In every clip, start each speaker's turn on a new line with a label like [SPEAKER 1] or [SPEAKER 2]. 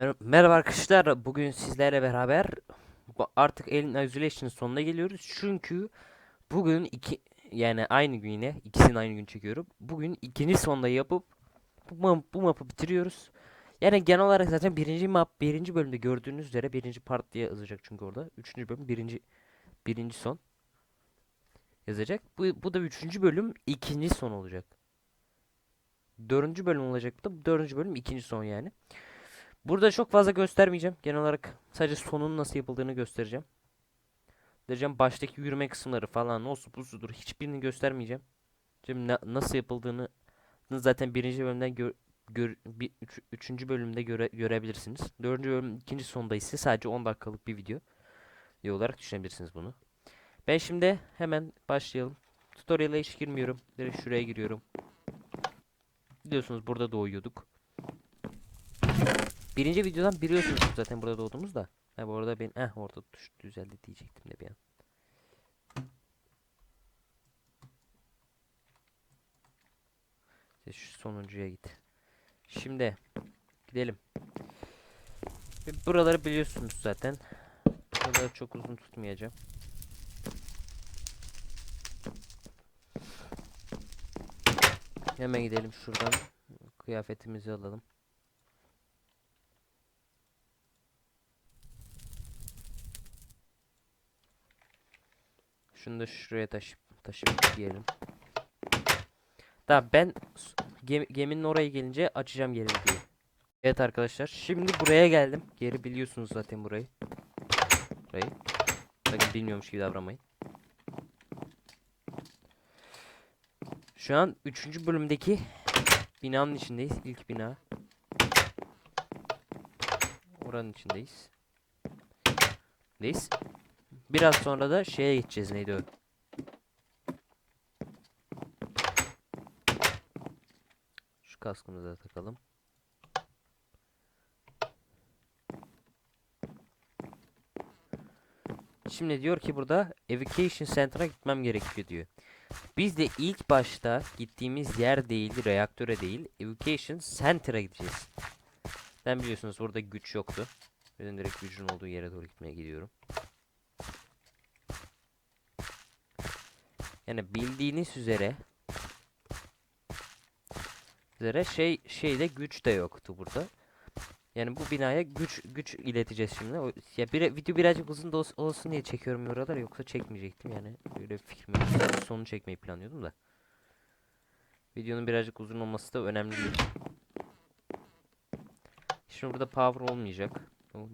[SPEAKER 1] Mer- Merhaba arkadaşlar. Bugün sizlerle beraber artık Alien Isolation'ın sonuna geliyoruz. Çünkü bugün iki yani aynı gün yine ikisini aynı gün çekiyorum. Bugün ikinci sonda yapıp bu, ma- bu map'ı bitiriyoruz. Yani genel olarak zaten birinci map birinci bölümde gördüğünüz üzere birinci part diye yazacak çünkü orada. Üçüncü bölüm birinci birinci son yazacak. Bu, bu da üçüncü bölüm ikinci son olacak. Dördüncü bölüm olacak bu da. Dördüncü bölüm ikinci son yani. Burada çok fazla göstermeyeceğim. Genel olarak sadece sonun nasıl yapıldığını göstereceğim. Diyeceğim baştaki yürüme kısımları falan olsun busudur. Hiçbirini göstermeyeceğim. Şimdi na- nasıl yapıldığını zaten birinci bölümden gör, gör- bir, üç- üçüncü bölümde göre, görebilirsiniz. Dördüncü bölüm ikinci sonda ise sadece 10 dakikalık bir video diye olarak düşünebilirsiniz bunu. Ben şimdi hemen başlayalım. Tutorial'a hiç girmiyorum. Direkt şuraya giriyorum. Biliyorsunuz burada doğuyorduk. Birinci videodan biliyorsunuz zaten burada doğduğumuz da. Ha bu arada ben eh orada tuş düzeldi diyecektim de bir an. Şu sonuncuya git. Şimdi gidelim. Buraları biliyorsunuz zaten. Buraları çok uzun tutmayacağım. Hemen gidelim şuradan. Kıyafetimizi alalım. Şunu da şuraya taşıp taşıp giyelim. Tamam ben geminin oraya gelince açacağım videoyu. Evet arkadaşlar şimdi buraya geldim. Geri biliyorsunuz zaten burayı. Burayı. Sakın bilmiyormuş gibi davranmayın. Şu an 3. bölümdeki binanın içindeyiz. İlk bina. Oranın içindeyiz. Deyiz. Biraz sonra da şeye gideceğiz neydi o? Şu kaskımızı takalım. Şimdi diyor ki burada Evacuation Center'a gitmem gerekiyor diyor. Biz de ilk başta gittiğimiz yer değil, reaktöre değil, Evacuation Center'a gideceğiz. Ben biliyorsunuz burada güç yoktu. Ben direkt gücün olduğu yere doğru gitmeye gidiyorum. Yani bildiğiniz üzere üzere şey şeyde güç de yoktu burada. Yani bu binaya güç güç ileteceğiz şimdi. O, ya bir, video birazcık uzun da ols- olsun diye çekiyorum buralar yoksa çekmeyecektim yani. Öyle bir fikrim Sonu çekmeyi planlıyordum da. Videonun birazcık uzun olması da önemli değil. Şimdi burada power olmayacak.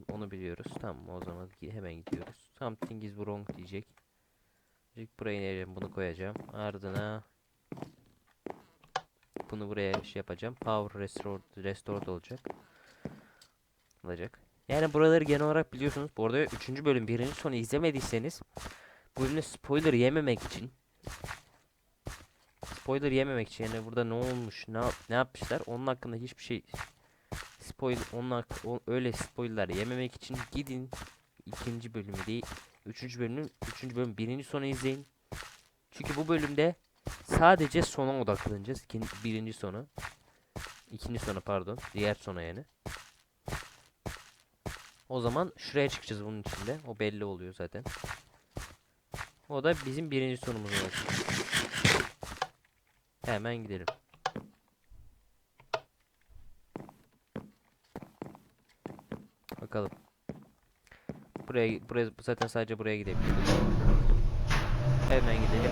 [SPEAKER 1] Onu, biliyoruz. Tamam o zaman hemen gidiyoruz. Something is wrong diyecek. Diyecek buraya ineceğim bunu koyacağım. Ardına bunu buraya şey yapacağım. Power restored, restored olacak. Olacak. Yani buraları genel olarak biliyorsunuz. Bu arada 3. bölüm 1. sonu izlemediyseniz bölümde spoiler yememek için spoiler yememek için yani burada ne olmuş ne, yap- ne yapmışlar onun hakkında hiçbir şey spoiler onun hak- o- öyle spoiler yememek için gidin ikinci bölümü değil üçüncü bölümün üçüncü bölüm birinci sonu izleyin. Çünkü bu bölümde sadece sona odaklanacağız. İkinci, birinci sonu. İkinci sona pardon. Diğer sona yani. O zaman şuraya çıkacağız bunun içinde. O belli oluyor zaten. O da bizim birinci sonumuz olsun. Hemen gidelim. Bakalım. Buraya buraya zaten sadece buraya gidebiliriz. Hemen gidelim.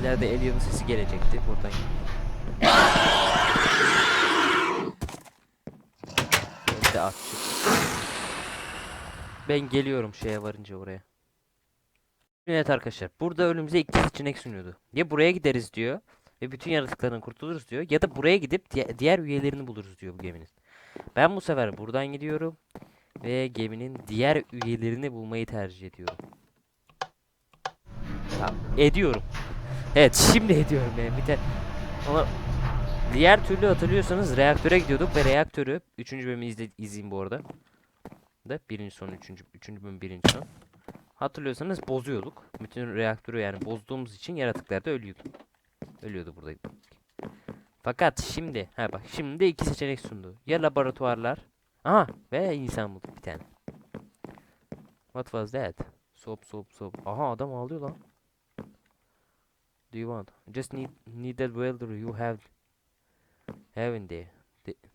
[SPEAKER 1] İleride Alien'ın sesi gelecekti buradan. Ben de at çık. Ben geliyorum şeye varınca oraya. Evet arkadaşlar burada önümüze iki seçenek sunuyordu. Ya buraya gideriz diyor ve bütün yaratıklardan kurtuluruz diyor ya da buraya gidip di- diğer üyelerini buluruz diyor bu geminin. Ben bu sefer buradan gidiyorum ve geminin diğer üyelerini bulmayı tercih ediyorum. Tamam, ediyorum. Evet şimdi ediyorum yani bir de ama diğer türlü hatırlıyorsanız reaktöre gidiyorduk ve reaktörü 3. bölümü izle, izleyin bu arada. Da birinci son 3. 3. bölüm birinci son. Hatırlıyorsanız bozuyorduk. Bütün reaktörü yani bozduğumuz için yaratıklar da ölüyordu. Ölüyordu burada. Fakat şimdi, ha bak şimdi iki seçenek sundu. Ya laboratuvarlar, aha ve insan bulduk bir tane. What was that? Soap soap soap. Aha adam ağlıyor lan. Do you want? Just need need that welder you have have in there. The-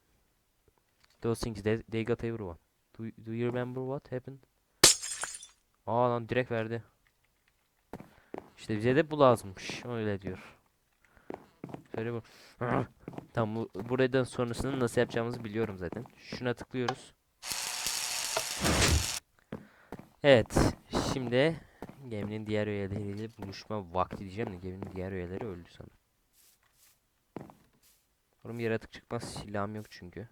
[SPEAKER 1] those things they, they got everyone. Do, do you remember what happened? Aa lan direkt verdi. İşte bize de bu lazımmış. Öyle diyor. Söyle bu. Tamam bu, buradan sonrasını nasıl yapacağımızı biliyorum zaten. Şuna tıklıyoruz. Evet. Şimdi geminin diğer üyeleriyle buluşma vakti diyeceğim de geminin diğer üyeleri öldü sanırım. Umarım yaratık çıkmaz. Silahım yok çünkü.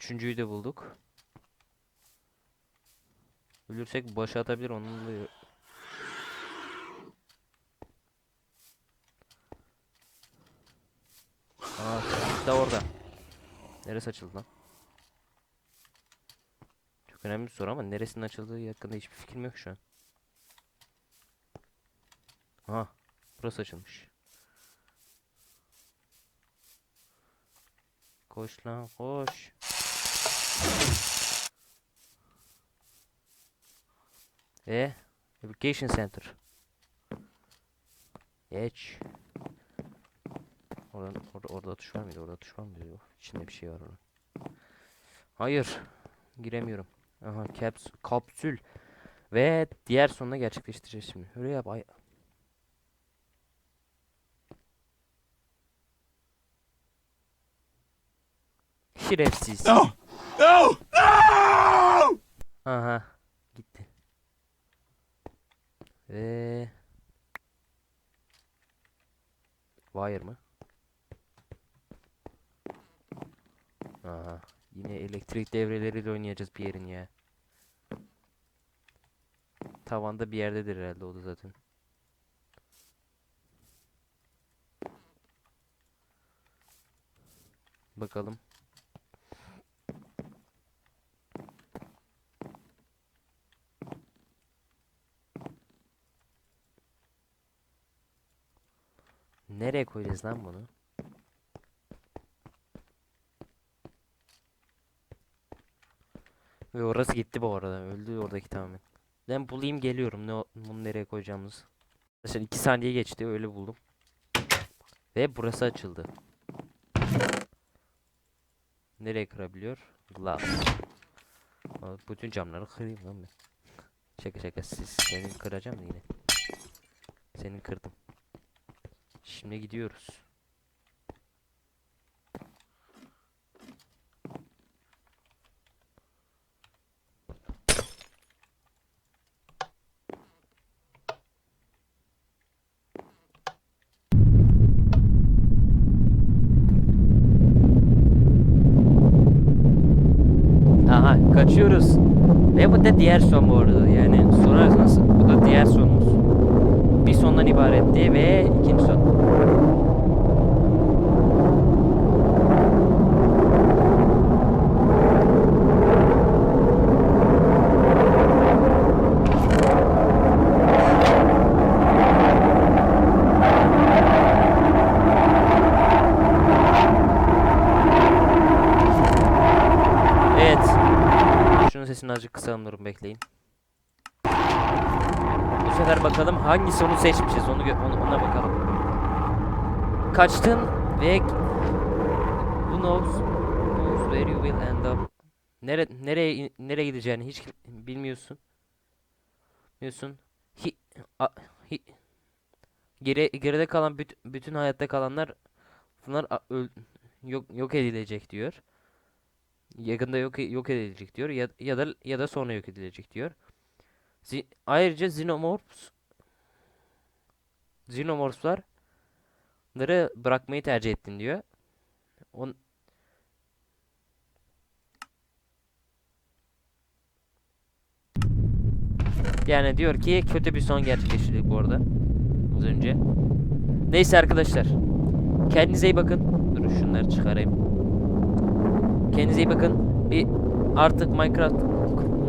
[SPEAKER 1] Üçüncüyü de bulduk. Ölürsek başa atabilir onun da Aa, işte orada. Neresi açıldı lan? Çok önemli bir soru ama neresinin açıldığı hakkında hiçbir fikrim yok şu an. Aha, burası açılmış. Koş lan koş. E Education Center. Geç. Oradan, orada, orada tuş var mıydı? Orada tuş var mıydı? Yok. İçinde bir şey var orada. Hayır. Giremiyorum. Aha caps, kapsül. Ve diğer sonuna gerçekleştireceğiz şimdi. Öyle yap. Ay. Şerefsiz.
[SPEAKER 2] No! No! No!
[SPEAKER 1] Aha. Gitti. Ve Wire mı? Aha. Yine elektrik devreleriyle oynayacağız bir yerin ya. Tavanda bir yerdedir herhalde o da zaten. Bakalım. Nereye koyacağız lan bunu? Ve orası gitti bu arada. Öldü oradaki tamamen. Ben bulayım geliyorum ne bunu nereye koyacağımız. Arkadaşlar 2 saniye geçti öyle buldum. Ve burası açıldı. Nereye kırabiliyor? Glass. Bütün camları kırayım lan ben. Şaka şaka siz senin kıracağım yine. Senin kırdım. Şimdi gidiyoruz. Aha kaçıyoruz. Ve bu da diğer son bu arada. Yani sorarsanız bu da diğer sonumuz. Bir sondan ibaretti ve ikinci son. Evet. Şunun sesini azıcık kısalım durun bekleyin. Sefer bakalım hangisi onu seçmişiz onu, onu ona bakalım. Kaçtın ve who knows, knows where you will end up. Nere nereye nereye gideceğini hiç bilmiyorsun. Bilmiyorsun. Hi, a, hi, geri geride kalan büt- bütün hayatta kalanlar bunlar a- öl- yok yok edilecek diyor. Yakında yok yok edilecek diyor ya, ya da ya da sonra yok edilecek diyor. Zi- ayrıca xenomorphs xenomorphs'ları bırakmayı tercih ettin diyor. On yani diyor ki kötü bir son gerçekleştirdik bu arada. Az önce. Neyse arkadaşlar. Kendinize iyi bakın. Dur şunları çıkarayım. Kendinize iyi bakın. Bir artık Minecraft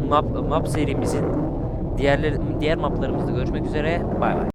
[SPEAKER 1] map, map serimizin diğerleri diğer maplarımızda görüşmek üzere. Bay bay.